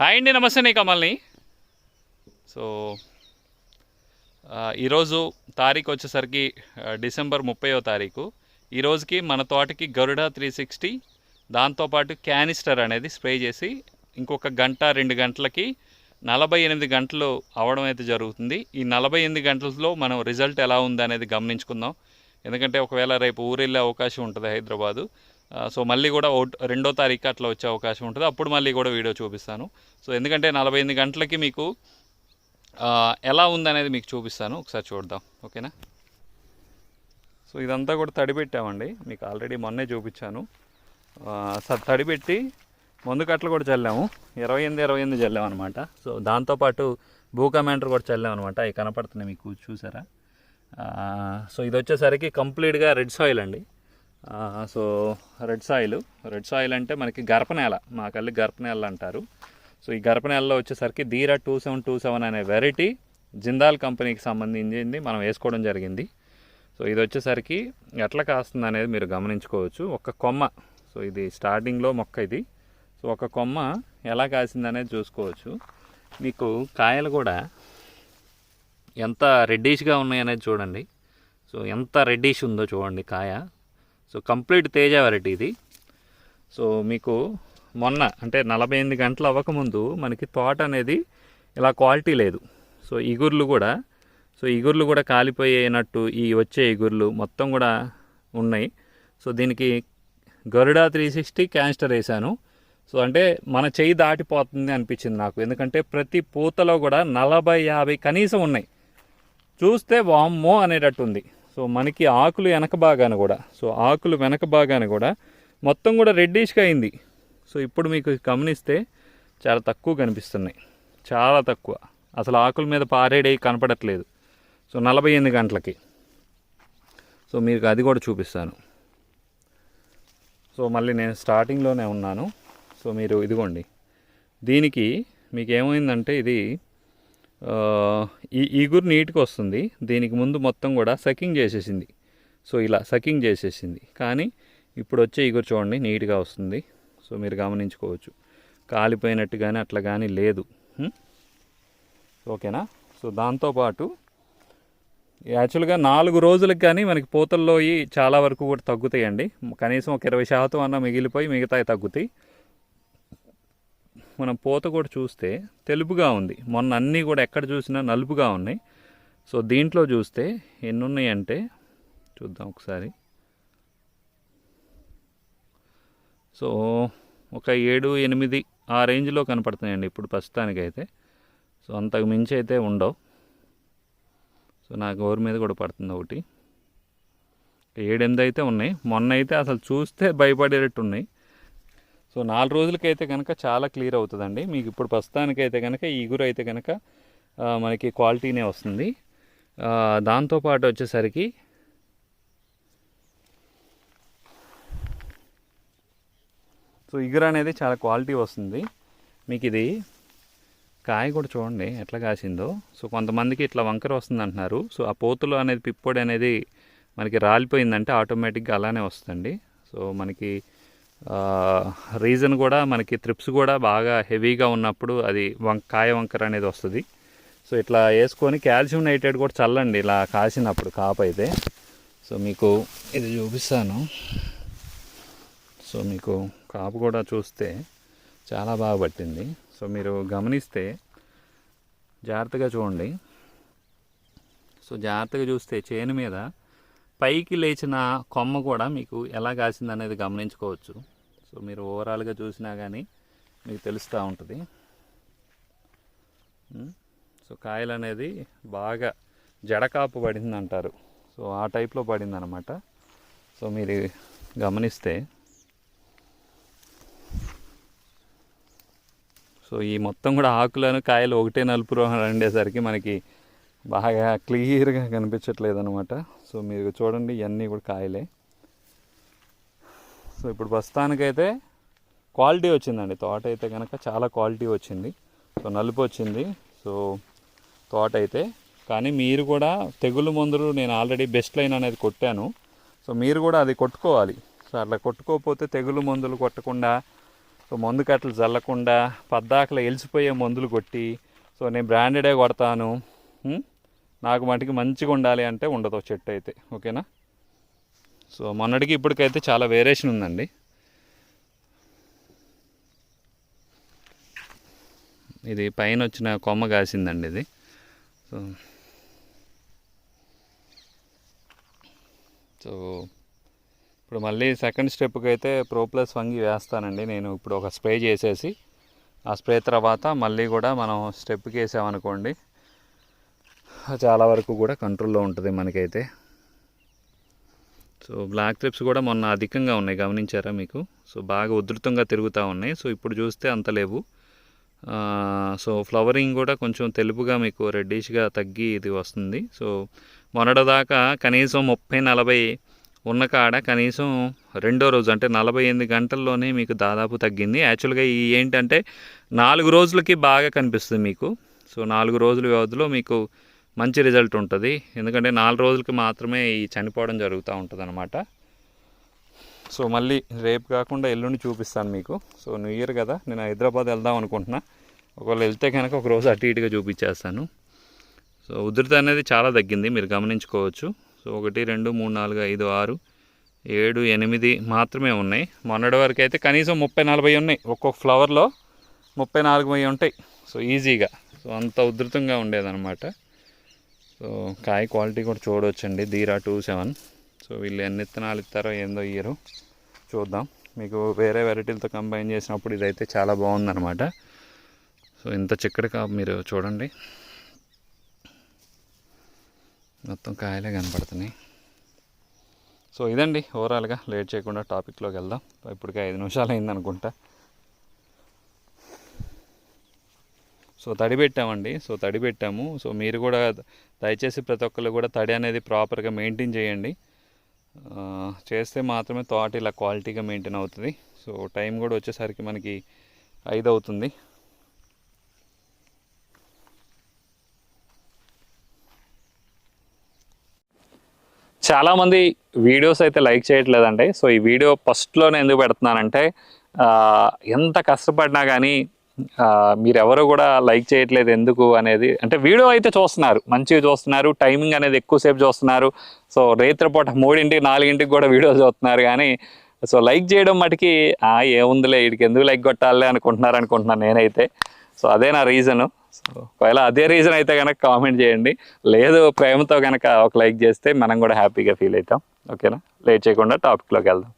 Hi అండి నమస్తే నీ కమల్ని. సో ఈరోజు తారీఖు వచ్చేసరికి డిసెంబర్ ముప్పైవ తారీఖు. ఈ రోజుకి మన తోటకి గరుడ త్రీ సిక్స్టీ దాంతోపాటు క్యానిస్టర్ అనేది స్ప్రే చేసి ఇంకొక గంట రెండు గంటలకి నలభై ఎనిమిది గంటలు అవడం అయితే జరుగుతుంది. ఈ నలభై ఎనిమిది గంటలలో మనం రిజల్ట్ ఎలా ఉందనేది గమనించుకుందాం. ఎందుకంటే ఒకవేళ రేపు ఊరెళ్ళే అవకాశం ఉంటుంది హైదరాబాదు. సో మళ్ళీ కూడా రెండో తారీఖు అట్లా వచ్చే అవకాశం ఉంటుంది. అప్పుడు మళ్ళీ కూడా వీడియో చూపిస్తాను. సో ఎందుకంటే నలభై ఎనిమిది గంటలకి మీకు ఎలా ఉందనేది మీకు చూపిస్తాను. ఒకసారి చూద్దాం. ఓకేనా? సో ఇదంతా కూడా తడిపెట్టామండి. మీకు ఆల్రెడీ మొన్నే చూపించాను. తడిపెట్టి స- మందు కట్టలు కూడా చల్లాము. ఇరవై ఎనిమిది ఇరవై ఎనిమిది చల్లాము అనమాట సో దాంతోపాటు భూ కమాండర్ కూడా చల్లాము అనమాట అవి కనపడుతున్నాయి మీకు చూసారా? సో ఇది వచ్చేసరికి కంప్లీట్గా రెడ్ సాయిల్ అండి. So red soil. Red soil అంటే మనకి గర్భనేల మా కల్లి గర్భనేల అంటారు. సో ఈ గర్భనేలలో వచ్చేసరికి Dheera two seven two seven అనే వెరైటీ జిందాల్ కంపెనీకి సంబంధించింది మనం వేసుకోవడం జరిగింది. సో ఇది వచ్చేసరికి ఎట్లా కాస్తుంది అనేది మీరు గమనించుకోవచ్చు. ఒక కొమ్మ. సో ఇది స్టార్టింగ్లో మొక్క ఇది. సో ఒక కొమ్మ ఎలా కాసింది అనేది చూసుకోవచ్చు. మీకు కాయలు కూడా ఎంత రెడ్డిష్గా ఉన్నాయనేది చూడండి. సో ఎంత రెడ్డిష్ ఉందో చూడండి కాయ. సో కంప్లీట్ తేజ వెరైటీ ఇది. సో మీకు మొన్న అంటే నలభై ఎనిమిది గంటలు అవ్వకముందు మనకి తోట అనేది ఇలా క్వాలిటీ లేదు. సో ఇగుర్లు కూడా సో ఇగుర్లు కూడా కాలిపోయినట్టు ఈ వచ్చే ఇగుర్లు మొత్తం కూడా ఉన్నాయి. సో దీనికి గరుడా త్రీ సిక్స్టీ క్యాన్స్టర్ వేసాను సో అంటే మన చెయ్యి దాటిపోతుంది అనిపించింది నాకు. ఎందుకంటే ప్రతి పూతలో కూడా నలభై యాభై కనీసం ఉన్నాయి. చూస్తే వామ్మో అనేటట్టు ఉంది సో మనకి ఆకులు వెనక భాగాన కూడా సో ఆకులు వెనక భాగాన కూడా మొత్తం కూడా రెడ్డిష్గా అయింది. సో ఇప్పుడు మీకు గమనిస్తే చాలా తక్కువ కనిపిస్తున్నాయి. చాలా తక్కువ. అసలు ఆకుల మీద పారేడే కనపడట్లేదు. సో నలభై ఎనిమిది గంటలకి. సో మీకు అది కూడా చూపిస్తాను. సో మళ్ళీ నేను స్టార్టింగ్లోనే ఉన్నాను. సో మీరు ఇదిగోండి. దీనికి మీకు ఏమైందంటే ఇది ఈ ఈగురు నీట్గా వస్తుంది. దీనికి ముందు మొత్తం కూడా సకింగ్ చేసేసింది. సో ఇలా సకింగ్ చేసేసింది. కానీ ఇప్పుడు వచ్చే ఈగురు చూడండి నీట్గా వస్తుంది. సో మీరు గమనించుకోవచ్చు. కాలిపోయినట్టు కానీ అట్లా కానీ లేదు. ఓకేనా? సో దాంతోపాటు యాక్చువల్గా నాలుగు రోజులకు కానీ మనకి పూతల్లోయి చాలా వరకు కూడా తగ్గుతాయండి. కనీసం ఒక ఇరవై శాతం అన్న మిగిలిపోయి మిగతాయి తగ్గుతాయి. మనం పూత కూడా చూస్తే తెలుపుగా ఉంది. మొన్న అన్నీ కూడా ఎక్కడ చూసినా నలుపుగా ఉన్నాయి. సో దీంట్లో చూస్తే ఎన్ని ఉన్నాయంటే చూద్దాం ఒకసారి. సో ఒక ఏడు ఎనిమిది ఆ రేంజ్లో కనపడుతున్నాయండి ఇప్పుడు ప్రస్తుతానికైతే. సో అంతకు మించి అయితే ఉండవు. సో నా గోరు మీద కూడా పడుతుంది ఒకటి. ఏడెనిమిది అయితే ఉన్నాయి. మొన్న అయితే అసలు చూస్తే భయపడేటట్టు ఉన్నాయి సో నాలుగు రోజులకైతే కనుక చాలా క్లియర్ అవుతుందండి. మీకు ఇప్పుడు ప్రస్తుతానికైతే కనుక ఈ అయితే కనుక మనకి క్వాలిటీనే వస్తుంది. దాంతోపాటు వచ్చేసరికి సో ఇగురు అనేది చాలా క్వాలిటీ వస్తుంది. మీకు ఇది కాయ కూడా చూడండి ఎట్లా కాసిందో. సో కొంతమందికి ఇట్లా వంకర వస్తుంది అంటున్నారు. సో ఆ పోతులు అనేది పిప్పొడి అనేది మనకి రాలిపోయిందంటే ఆటోమేటిక్గా అలానే వస్తుంది సో మనకి రీజన్ కూడా మనకి త్రిప్స్ కూడా బాగా హెవీగా ఉన్నప్పుడు అది వం కాయ వంకర అనేది వస్తుంది. సో ఇట్లా వేసుకొని కాల్షియం నైట్రేట్ కూడా చల్లండి ఇలా కాసినప్పుడు కాపు అయితే. సో మీకు ఇది చూపిస్తాను. సో మీకు కాపు కూడా చూస్తే చాలా బాగా పట్టింది. సో మీరు గమనిస్తే జాగ్రత్తగా చూడండి. సో జాగ్రత్తగా చూస్తే చేను మీద పైకి లేచిన కొమ్మ కూడా మీకు ఎలా కాసిందనేది గమనించుకోవచ్చు. సో మీరు ఓవరాల్గా చూసినా కానీ మీకు తెలుస్తూ ఉంటుంది. సో కాయలు అనేది బాగా జడకాపు పడింది అంటారు సో ఆ టైప్లో పడింది అనమాట సో మీరు గమనిస్తే సో ఈ మొత్తం కూడా ఆకులను కాయలు ఒకటే నలుపు రంగు ఉండేసరికి మనకి బాగా క్లియర్గా కనిపించట్లేదు అనమాట సో మీరు చూడండి ఇవన్నీ కూడా కాయలే. సో ఇప్పుడు ప్రస్తుతానికైతే క్వాలిటీ వచ్చిందండి. తోట అయితే కనుక చాలా క్వాలిటీ వచ్చింది. సో నలుపు వచ్చింది. సో తోట అయితే కానీ మీరు కూడా తెగులు మందులు నేను ఆల్రెడీ బెస్ట్ లైన్ అనేది కొట్టాను. సో మీరు కూడా అది కొట్టుకోవాలి. సో అట్లా కొట్టుకోకపోతే తెగులు మందులు కొట్టకుండా సో మందు కట్టలు చల్లకుండా పద్దాకలు ఎలిసిపోయే మందులు కొట్టి సో నేను బ్రాండెడే కొడతాను. నాకు మటుకి మంచిగా ఉండాలి అంటే ఉండదు ఒక చెట్టు అయితే. ఓకేనా? సో మొన్నటికి ఇప్పటికైతే చాలా వేరియేషన్ ఉందండి. ఇది పైన వచ్చిన కొమ్మ కాసిందండి ఇది. సో సో ఇప్పుడు మళ్ళీ సెకండ్ స్టెప్కి అయితే ప్రో ప్లస్ వంగి వేస్తానండి. నేను ఇప్పుడు ఒక స్ప్రే చేసేసి ఆ స్ప్రే తర్వాత మళ్ళీ కూడా మనం స్టెప్కి వేసామనుకోండి చాలా వరకు కూడా కంట్రోల్లో ఉంటుంది మనకైతే. సో బ్లాక్ ట్రిప్స్ కూడా మొన్న అధికంగా ఉన్నాయి గమనించారా మీకు? సో బాగా ఉధృతంగా తిరుగుతూ ఉన్నాయి. సో ఇప్పుడు చూస్తే అంత లేవు. సో ఫ్లవరింగ్ కూడా కొంచెం తెలుపుగా మీకు రెడ్డిష్గా తగ్గి ఇది వస్తుంది. సో మొన్నటిదాకా కనీసం ముప్పై నలభై ఉన్న కాడ కనీసం రెండో రోజు అంటే నలభై ఎనిమిది గంటల్లోనే మీకు దాదాపు తగ్గింది. యాక్చువల్గా ఈ ఏంటంటే నాలుగు రోజులకి బాగా కనిపిస్తుంది మీకు. సో నాలుగు రోజుల వ్యవధిలో మీకు మంచి రిజల్ట్ ఉంటుంది. ఎందుకంటే నాలుగు రోజులకి మాత్రమే ఈ చనిపోవడం జరుగుతూ ఉంటుంది అనమాట సో మళ్ళీ రేపు కాకుండా ఎల్లుండి చూపిస్తాను మీకు. సో న్యూ ఇయర్ కదా నేను హైదరాబాద్ వెళ్దాం అనుకుంటున్నా. ఒకవేళ వెళ్తే కనుక ఒక రోజు అటు ఇటుగా చూపించేస్తాను. సో ఉధృతి అనేది చాలా తగ్గింది మీరు గమనించుకోవచ్చు. సో ఒకటి రెండు మూడు నాలుగు ఐదు ఆరు ఏడు ఎనిమిది మాత్రమే ఉన్నాయి. మొన్నటి వరకు అయితే కనీసం ముప్పై నలభై ఉన్నాయి. ఒక్కొక్క ఫ్లవర్లో ముప్పై నాలుగు ఉంటాయి. సో ఈజీగా. సో అంత ఉధృతంగా ఉండేదన్నమాట. సో కాయ క్వాలిటీ కూడా చూడవచ్చండి ధీరా టూ సెవెన్. సో వీళ్ళు ఎన్ని విత్తనాలు ఇస్తారో ఏందో ఇయ్యరు చూద్దాం. మీకు వేరే వెరైటీలతో కంబైన్ చేసినప్పుడు ఇదైతే చాలా బాగుందన్నమాట. సో ఇంత చిక్కడి కాపు మీరు చూడండి. మొత్తం కాయలే కనపడుతున్నాయి. సో ఇదండి. ఓవరాల్గా లేట్ చేయకుండా టాపిక్లోకి వెళ్దాం. ఇప్పటికే ఐదు నిమిషాలు అయింది సో తడి పెట్టామండి సో తడి పెట్టాము సో మీరు కూడా దయచేసి ప్రతి ఒక్కళ్ళు కూడా తడి అనేది ప్రాపర్గా మెయింటైన్ చేయండి. చేస్తే మాత్రమే తోట ఇలా క్వాలిటీగా మెయింటైన్ అవుతుంది. సో టైం కూడా వచ్చేసరికి మనకి ఐదు అవుతుంది చాలామంది వీడియోస్ అయితే లైక్ చేయట్లేదండి. సో ఈ వీడియో ఫస్ట్లోనే ఎందుకు పెడుతున్నానంటే ఎంత కష్టపడినా కానీ మీరెవరు కూడా లైక్ చేయట్లేదు ఎందుకు అనేది. అంటే వీడియో అయితే చూస్తున్నారు మంచిగా చూస్తున్నారు టైమింగ్ అనేది ఎక్కువసేపు చూస్తున్నారు. సో రేత్రిపూట మూడింటికి నాలుగింటికి కూడా వీడియో చూస్తున్నారు కానీ సో లైక్ చేయడం మటుకి ఏముందిలే వీడికి ఎందుకు లైక్ కొట్టాలి అనుకుంటున్నారు అనుకుంటున్నాను నేనైతే. సో అదే నా రీజను. సో ఒకవేళ అదే రీజన్ అయితే కనుక కామెంట్ చేయండి. లేదు ప్రేమతో కనుక ఒక లైక్ చేస్తే మనం కూడా హ్యాపీగా ఫీల్ అవుతాం. ఓకేనా? లేట్ చేయకుండా టాపిక్లోకి వెళ్దాం.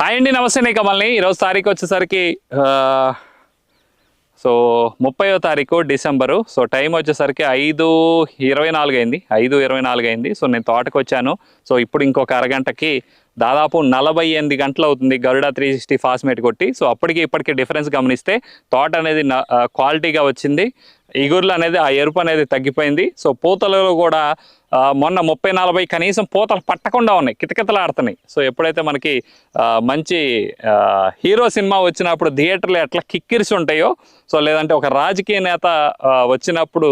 హాయ్ అండి నమస్తే నేను కమల్ని. ఈరోజు తారీఖు వచ్చేసరికి సో ముప్పయో తారీఖు డిసెంబరు. సో టైం వచ్చేసరికి ఐదు ఇరవై నాలుగు అయింది. ఐదు ఇరవై నాలుగు అయింది. సో నేను తోటకు వచ్చాను సో ఇప్పుడు ఇంకొక అరగంటకి దాదాపు నలభై ఎనిమిది గంటలు అవుతుంది గరుడ త్రీ సిక్స్టీ ఫాస్మేట్ కొట్టి. సో అప్పటికి ఇప్పటికి డిఫరెన్స్ గమనిస్తే తోట అనేది క్వాలిటీగా వచ్చింది. ఇగుర్లు అనేది ఆ ఎరుపు అనేది తగ్గిపోయింది. సో పూతలలో కూడా మొన్న ముప్పై నలభై కనీసం పూతలు పట్టకుండా ఉన్నాయి కితకితలాడుతున్నాయి. సో ఎప్పుడైతే మనకి మంచి హీరో సినిమా వచ్చినప్పుడు థియేటర్లు ఎట్లా కిక్కిరిసి ఉంటాయో సో లేదంటే ఒక రాజకీయ నేత వచ్చినప్పుడు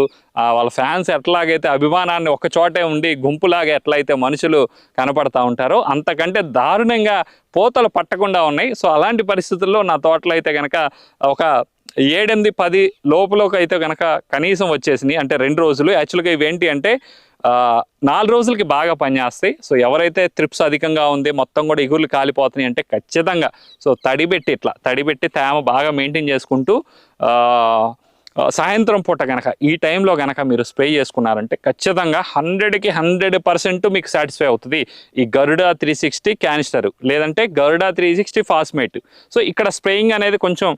వాళ్ళ ఫ్యాన్స్ ఎట్లాగైతే అభిమానాన్ని ఒక చోటే ఉండి గుంపులాగా ఎట్లయితే మనుషులు కనపడతా ఉంటారో అంతకంటే దారుణంగా పూతలు పట్టకుండా ఉన్నాయి. సో అలాంటి పరిస్థితుల్లో నా తోటలో అయితే కనుక ఒక ఏడెనిమిది పది లోపలకి అయితే కనుక కనీసం వచ్చేసినాయి. అంటే రెండు రోజులు. యాక్చువల్గా ఇవేంటి ఏంటి అంటే నాలుగు రోజులకి బాగా పనిచేస్తాయి. సో ఎవరైతే త్రిప్స్ అధికంగా ఉంది మొత్తం కూడా ఇగుర్లు కాలిపోతున్నాయి అంటే ఖచ్చితంగా. సో తడిబెట్టి ఇట్లా తడిబెట్టి తేమ బాగా మెయింటైన్ చేసుకుంటూ సాయంత్రం పూట కనుక ఈ టైంలో కనుక మీరు స్ప్రే చేసుకున్నారంటే ఖచ్చితంగా హండ్రెడ్కి హండ్రెడ్ పర్సెంట్ మీకు సాటిస్ఫై అవుతుంది. ఈ గరుడా త్రీ సిక్స్టీ క్యానిస్టర్ లేదంటే గరుడా త్రీ సిక్స్టీ ఫాస్మేట్. సో ఇక్కడ స్ప్రేయింగ్ అనేది కొంచెం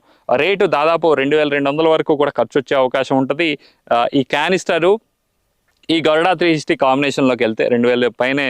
రేటు దాదాపు రెండు వేల రెండు వందల వరకు కూడా ఖర్చు వచ్చే అవకాశం ఉంటుంది. ఈ క్యానిస్టరు ఈ గరుడా త్రీ సిక్స్టీ కాంబినేషన్లోకి వెళ్తే రెండు వేల పైనే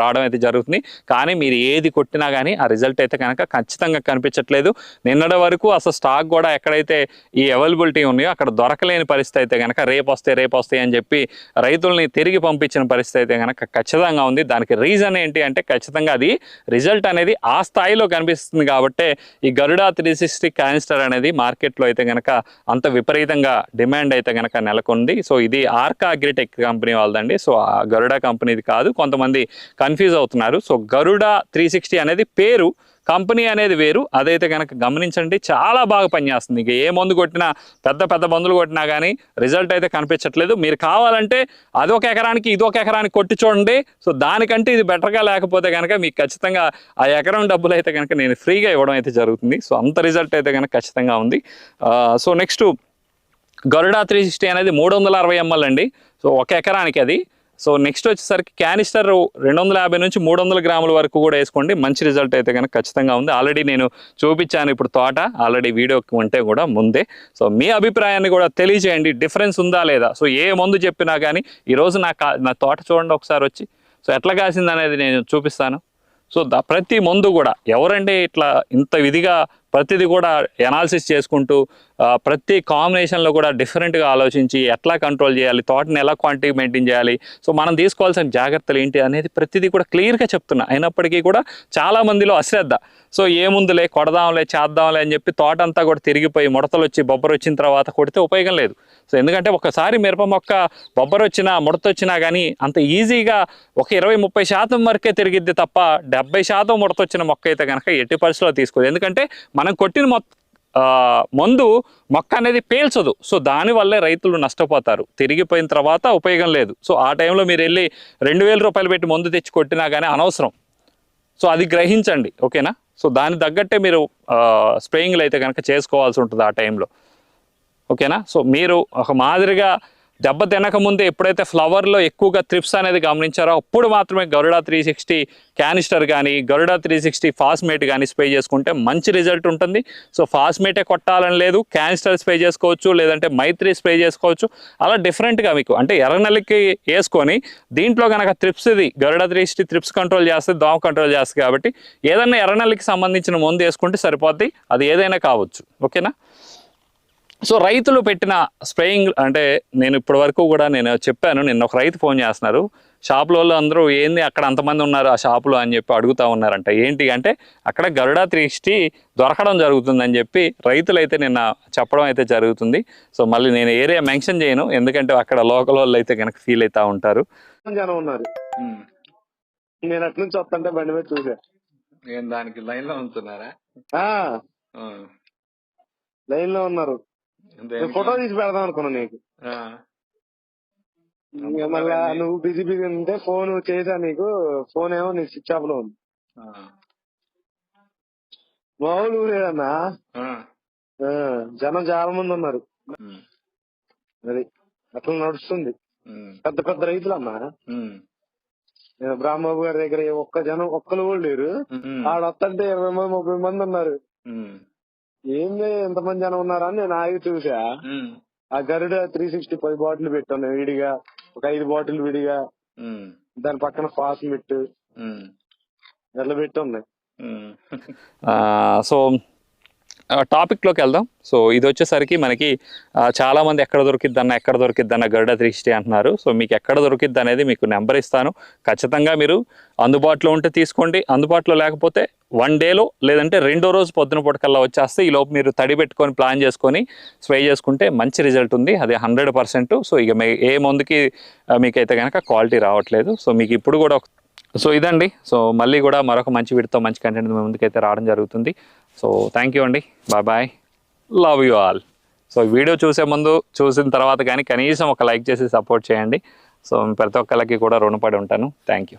రావడం అయితే జరుగుతుంది. కానీ మీరు ఏది కొట్టినా కానీ ఆ రిజల్ట్ అయితే కనుక ఖచ్చితంగా కనిపించట్లేదు. నిన్నటి వరకు అసలు స్టాక్ కూడా ఎక్కడైతే ఈ అవైలబిలిటీ ఉన్నాయో అక్కడ దొరకలేని పరిస్థితి అయితే కనుక రేపు వస్తాయి రేపు వస్తాయి అని చెప్పి రైతుల్ని తిరిగి పంపించిన పరిస్థితి అయితే కనుక ఖచ్చితంగా ఉంది. దానికి రీజన్ ఏంటి అంటే ఖచ్చితంగా అది రిజల్ట్ అనేది ఆ స్థాయిలో కనిపిస్తుంది కాబట్టి ఈ గరుడా త్రీ సిక్స్టీ క్యానిస్టర్ అనేది మార్కెట్లో అయితే కనుక అంత విపరీతంగా డిమాండ్ అయితే కనుక నెలకొంది. సో ఇది ఆర్కా అగ్రిటెక్ కంపెనీ వాళ్ళదండి. సో ఆ గరుడా కంపెనీది కాదు. కొంతమంది కన్ఫ్యూజ్ అవుతున్నారు. సో గరుడ త్రీ సిక్స్టీ అనేది పేరు కంపెనీ అనేది వేరు. అదైతే కనుక గమనించండి చాలా బాగా పనిచేస్తుంది. ఇక ఏ మందు కొట్టినా పెద్ద పెద్ద మందులు కొట్టినా కానీ రిజల్ట్ అయితే కనిపించట్లేదు. మీరు కావాలంటే అదొక ఎకరానికి ఇదొక ఎకరానికి కొట్టి చూడండి. సో దానికంటే ఇది బెటర్గా లేకపోతే కనుక మీకు ఖచ్చితంగా ఆ ఎకరం డబ్బులు అయితే కనుక నేను ఫ్రీగా ఇవ్వడం అయితే జరుగుతుంది. సో అంత రిజల్ట్ అయితే కనుక ఖచ్చితంగా ఉంది. So next Garuda three sixty అనేది మూడు వందల అరవై ఎంఎల్ అండి. సో ఒక ఎకరానికి అది. సో నెక్స్ట్ వచ్చేసరికి క్యానిస్టర్ రెండు వందల యాభై నుంచి మూడు వందల గ్రాముల వరకు కూడా వేసుకోండి. మంచి రిజల్ట్ అయితే కనుక ఖచ్చితంగా ఉంది. ఆల్రెడీ నేను చూపించాను ఇప్పుడు తోట. ఆల్రెడీ వీడియోకి ఉంటే కూడా ముందే. సో మీ అభిప్రాయాన్ని కూడా తెలియజేయండి. డిఫరెన్స్ ఉందా లేదా? సో ఏ మందు చెప్పినా కానీ ఈరోజు నా నా తోట చూడండి ఒకసారి వచ్చి. సో ఎట్లా కాసింది అనేది నేను చూపిస్తాను. సో ప్రతి మందు కూడా ఎవరంటే ఇట్లా ఇంత విధిగా ప్రతిదీ కూడా ఎనాలిసిస్ చేసుకుంటూ ప్రతి కాంబినేషన్లో కూడా డిఫరెంట్గా ఆలోచించి ఎట్లా కంట్రోల్ చేయాలి తోటని ఎలా క్వాంటిటీ మెయింటైన్ చేయాలి సో మనం తీసుకోవాల్సిన జాగ్రత్తలు ఏంటి అనేది ప్రతిదీ కూడా క్లియర్గా చెప్తున్నా. అయినప్పటికీ కూడా చాలా మందిలో అశ్రద్ధ. సో ఏముందులే కొడదాంలే చేద్దాంలే అని చెప్పి తోట అంతా కూడా తిరిగిపోయి ముడతలు వచ్చి బొబ్బరు వచ్చిన తర్వాత కొడితే ఉపయోగం లేదు. సో ఎందుకంటే ఒకసారి మిరప మొక్క బొబ్బరు వచ్చినా ముడత వచ్చినా కానీ అంత ఈజీగా ఒక ఇరవై ముప్పై శాతం వరకే తిరిగిద్ది తప్ప డెబ్బై శాతం ముడత వచ్చిన మొక్క అయితే కనుక ఎట్టి పరిస్థితుల్లో తీసుకోదు. ఎందుకంటే మనం కొట్టిన మొత్తం మందు మొక్క అనేది పేల్చదు. సో దానివల్లే రైతులు నష్టపోతారు. తిరిగిపోయిన తర్వాత ఉపయోగం లేదు. సో ఆ టైంలో మీరు వెళ్ళి రెండు వేల రూపాయలు పెట్టి మందు తెచ్చి కొట్టినా కానీ అనవసరం. సో అది గ్రహించండి. ఓకేనా? సో దాని తగ్గట్టే మీరు స్ప్రేయింగ్లు అయితే కనుక చేసుకోవాల్సి ఉంటుంది ఆ టైంలో. ఓకేనా? సో మీరు ఒక మాదిరిగా దెబ్బ తినక ముందే ఎప్పుడైతే ఫ్లవర్లో ఎక్కువగా త్రిప్స్ అనేది గమనించారో అప్పుడు మాత్రమే గరుడా త్రీ సిక్స్టీ క్యానిస్టర్ కానీ గరుడా త్రీ సిక్స్టీ ఫాస్మేట్ కానీ స్ప్రే చేసుకుంటే మంచి రిజల్ట్ ఉంటుంది. సో ఫాస్మేటే కొట్టాలని లేదు క్యానిస్టర్ స్ప్రే చేసుకోవచ్చు లేదంటే మైత్రి స్ప్రే చేసుకోవచ్చు. అలా డిఫరెంట్గా మీకు అంటే ఎర్రనెల్లికి వేసుకొని దీంట్లో కనుక త్రిప్స్ ఇది Garuda three sixty thrips control చేస్తే దోమ కంట్రోల్ చేస్తుంది కాబట్టి ఏదైనా ఎర్రనెల్లికి సంబంధించిన మందు వేసుకుంటే సరిపోద్ది అది ఏదైనా కావచ్చు. ఓకేనా? సో రైతులు పెట్టిన స్ప్రేయింగ్ అంటే నేను ఇప్పటి వరకు కూడా నేను చెప్పాను నిన్న ఒక రైతు ఫోన్ చేస్తున్నారు. షాపులో వాళ్ళు అందరూ ఏంది అక్కడ అంతమంది ఉన్నారు ఆ షాపులో? అని చెప్పి అడుగుతా ఉన్నారంట. ఏంటి అంటే అక్కడ గరుడా త్రీ సిక్స్టీ దొరకడం జరుగుతుందని చెప్పి రైతులు అయితే నిన్న చెప్పడం అయితే జరుగుతుంది. సో మళ్ళీ నేను ఏరియా మెన్షన్ చేయను ఎందుకంటే అక్కడ లోకల్ వాళ్ళు అయితే కనుక ఫీల్ అవుతా ఉంటారు. జనం ఉన్నారు. నేను అటు నుంచి వస్తుంటే బండి మీద చూసా. దానికి లైన్లో ఉంటున్నారా? ఆ. లైన్లో ఉన్నారు. నేను ఫోటో తీసి పెడదాం అనుకున్నా నీకు మళ్ళా నువ్వు బిజీ బిజీ ఉంటే ఫోన్ చేసా నీకు ఫోన్ ఏమో నీ స్విచ్ ఆఫ్లో ఉంది మామూలు ఊరేదన్నా జనం చాలా మంది ఉన్నారు అది అట్లా నడుస్తుంది పెద్ద పెద్ద రైతులన్నా నేను బ్రాహ్మబాబు గారి దగ్గర ఒక్క జనం ఒక్కరు కూడా లేరు ఆడ వస్తుంటే ఇరవై మంది ముప్పై మంది ఉన్నారు ఏంది ఎంతమంది జనం ఉన్నారా అని నేను ఆగి చూసా. ఆ గరుడ త్రీ సిక్స్టీ పది బాటిల్ పెట్టాను విడిగా ఒక ఐదు బాటిల్ విడిగా. దాని పక్కన ఫాస్ మిట్. ఎట్లా పెట్టి ఉన్నాయి. సో టాపిక్లోకి వెళ్దాం. సో ఇది వచ్చేసరికి మనకి చాలా మంది ఎక్కడ దొరికిద్ది అన్న ఎక్కడ దొరికిద్ది అన్న గరుడ త్రీ సిక్స్టీ అంటున్నారు. సో మీకు ఎక్కడ దొరికిద్ది అనేది మీకు నెంబర్ ఇస్తాను. ఖచ్చితంగా మీరు అందుబాటులో ఉంటే తీసుకోండి. అందుబాటులో లేకపోతే వన్ డేలో లేదంటే రెండో రోజు పొద్దున పూటకల్లా వచ్చేస్తే ఈ లోపు మీరు తడి పెట్టుకొని ప్లాన్ చేసుకొని స్ప్రే చేసుకుంటే మంచి రిజల్ట్ ఉంది. అది హండ్రెడ్ పర్సెంట్. సో ఇక మీ ఏ మందుకి మీకైతే కనుక క్వాలిటీ రావట్లేదు. సో మీకు ఇప్పుడు కూడా సో ఇదండి. సో మళ్ళీ కూడా మరొక మంచి వీడితో మంచి కంటెంట్ మీ ముందుకైతే రావడం జరుగుతుంది. సో థ్యాంక్ యూ అండి. Bye bye love you all so video చూసే ముందు చూసిన తర్వాత కానీ కనీసం ఒక లైక్ చేసి సపోర్ట్ చేయండి. సో ప్రతి ఒక్కరికి కూడా రుణపడి ఉంటాను. Thank you